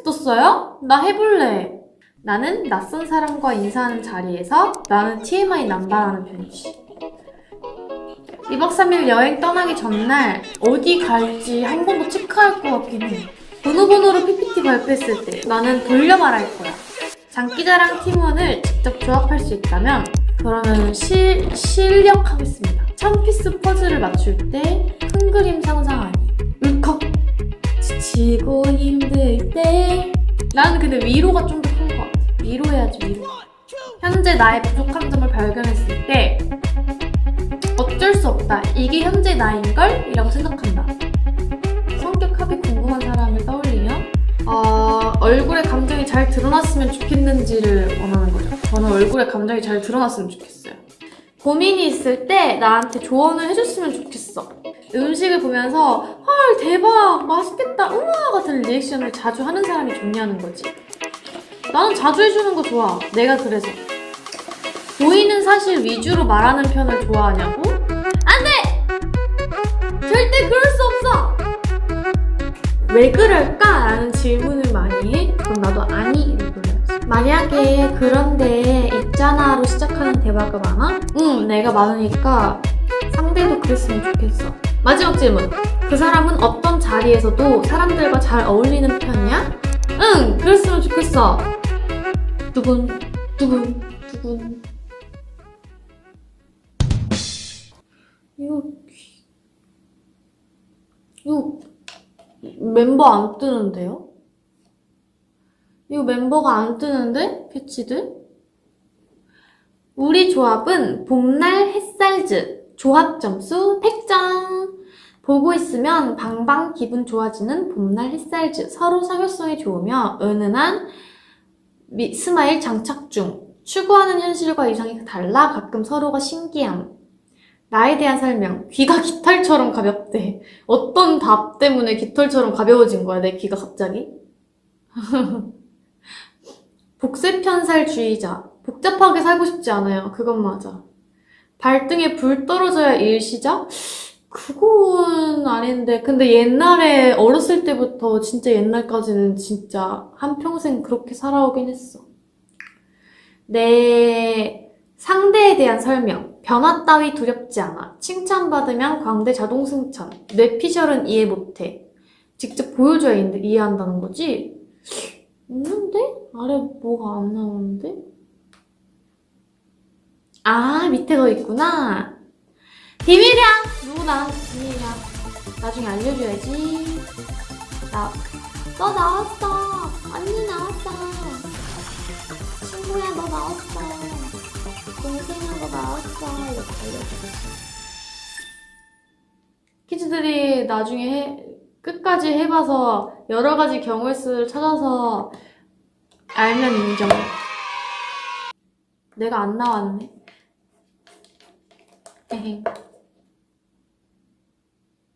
이펙트 떴어요? 나 해볼래. 나는 낯선 사람과 인사하는 자리에서 나는 TMI 남발하는 편이지. 2박 3일 여행 떠나기 전날 어디 갈지 한번더 체크할 것 같긴 해. 번호번호로 PPT 발표했을 때 나는 돌려 말할 거야. 장기자랑 팀원을 직접 조합할 수 있다면 그러면 실, 실력하겠습니다. 천피스 퍼즐을 맞출 때 큰 그림 상상하기. 울컥 지치고 힘들 때 나는 근데 위로가 좀 더 큰 것 같아. 위로해야지 위로. 현재 나의 부족한 점을 발견했을 때 어쩔 수 없다. 이게 현재 나인걸? 이라고 생각한다. 성격 합이 궁금한 사람을 떠올리면 어, 얼굴에 감정이 잘 드러났으면 좋겠는지를 원하는 거죠. 저는 얼굴에 감정이 잘 드러났으면 좋겠어요. 고민이 있을 때 나한테 조언을 해줬으면 좋겠어. 음식을 보면서 헐 대박 맛있겠다 우와 같은 리액션을 자주 하는 사람이 좋냐는 거지. 나는 자주 해주는 거 좋아. 내가 그래서. 보이는 사실 위주로 말하는 편을 좋아하냐고? 안 돼! 절대 그럴 수 없어! 왜 그럴까? 라는 질문을 많이 해. 그럼 나도 아니! 를 불러야지. 만약에 그런데 있잖아로 시작하는 대화가 많아? 응, 내가 많으니까 상대도 그랬으면 좋겠어. 마지막 질문. 그 사람은 어떤 자리에서도 사람들과 잘 어울리는 편이야? 응, 그랬으면 좋겠어. 두근, 두근, 두근. 이거, 이거 멤버 안 뜨는데요? 이거 멤버가 안 뜨는데? 패치들? 우리 조합은 봄날 햇살즈 조합 점수 100점 보고 있으면 방방 기분 좋아지는 봄날 햇살즈. 서로 사교성이 좋으며 은은한 미- 스마일 장착 중 추구하는 현실과 이상이 달라 가끔 서로가 신기함. 나에 대한 설명. 귀가 깃털처럼 가볍대. 어떤 답 때문에 깃털처럼 가벼워진 거야 내 귀가 갑자기? 복세편살주의자. 복잡하게 살고 싶지 않아요. 그건 맞아. 발등에 불 떨어져야 일 시작? 그건 아닌데 근데 옛날에 어렸을 때부터 진짜 옛날까지는 진짜 한평생 그렇게 살아오긴 했어. 내 상대에 대한 설명. 변화 따위 두렵지 않아. 칭찬받으면 광대 자동 승천. 뇌 피셜은 이해 못해. 직접 보여줘야 이- 이해한다는 거지? 없는데? 아래 뭐가 안 나오는데? 아 밑에 더 있구나. 비밀이야 누구나 비밀이야 나중에 알려줘야지. 나, 너 나왔어. 언니 나왔어. 친구야 너 나왔어. 동생아 너 나왔어. 이렇게 알려줘 키즈들이 나중에 해, 끝까지 해봐서 여러 가지 경우의 수를 찾아서 알면 인정. 내가 안 나왔네. 에헤